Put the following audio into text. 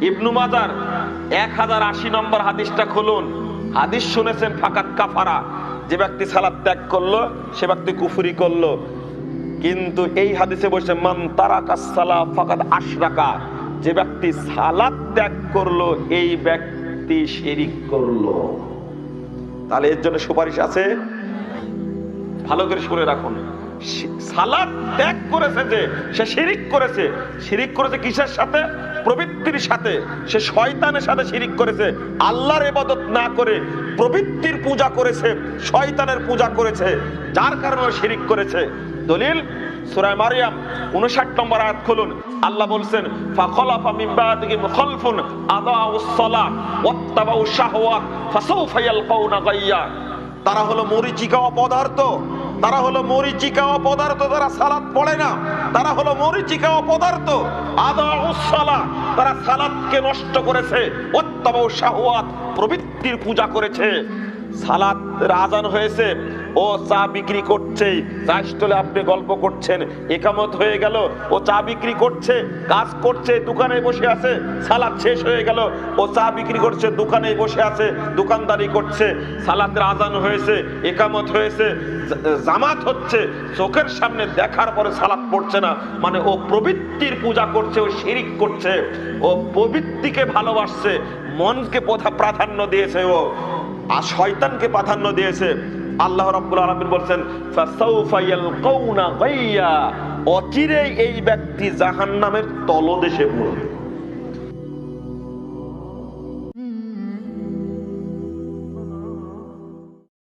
ইবনু মাজার এক হাজার আশি নম্বর হাদিসটা খুলুন। হাদিস শুনেছেন ফাকাত কাফারা। যে ব্যক্তি সালাদ ত্যাগ করল, সে ব্যক্তি কুফুরি করল। কিন্তু এই হাদিসে বসে মান তারাকা সালা ফাকাত আশরাকা। যে ব্যক্তি সালাদ ত্যাগ করল, এই ব্যক্তি শিরিক করল। তাহলে এর জন্য সুপারিশ আছে? ভালো করে শুনে রাখুন। সালাদ ত্যাগ করেছে যে, সে শিরিক করেছে। শিরিক করেছে কিসের সাথে? প্রবৃত্তির সাথে, সে শয়তানের সাথে শিরিক করেছে। আল্লাহর ইবাদত না করে প্রবৃত্তির পূজা করেছে, শয়তানের পূজা করেছে, যার কারণে শিরিক করেছে। দলিল, সূরা মারিয়াম 59 নম্বর আয়াত খুলুন। আল্লাহ বলছেন, ফাখলাফা মিন বাদিহিম খালফুন আদাউস সালাত ওয়াত্তাবাউ শাহওয়াত ফাসাউফা ইয়ালকাউনা গাইয়া। তারা হলো মরিচিকা অপদার্থ তারা হলো মরিচিকা অপদার্থ তারা সালাদ পড়ে না, তারা হলো মরিচিকা অপদার্থ আদা উসালা তারা সালাদকে নষ্ট করেছে শাহওয়াত প্রবৃত্তির পূজা করেছে। সালাদ আজান হয়েছে ও চা বিক্রি করছে। চা স্টলে আপনি গল্প করছেন। একামত হয়ে গেল। ও চা বিক্রি করছে, কাজ করছে, দোকানে বসে আছে। সালাদ শেষ হয়ে গেল। ও চা বিক্রি করছে, দোকানে বসে আছে, দোকানদারি করছে। সালাতের আজান হয়েছে, একামত হয়েছে জামাত হচ্ছে। চোখের সামনে দেখার পরে সালাত পড়ছে না। মানে ও প্রবৃত্তির পূজা করছে, ও শিরিক করছে। ও প্রবৃত্তিকে ভালোবাসছে। মনকে প্রাধান্য দিয়েছে ও। আর শয়তানকে প্রাধান্য দিয়েছে। আল্লাহ রাব্বুল আলামিন বলছেন ফাসাউফা ইয়ালকাউনা গাইয়া। অচিরেই এই ব্যক্তি জাহান্নামের তলদেশে পড়বে।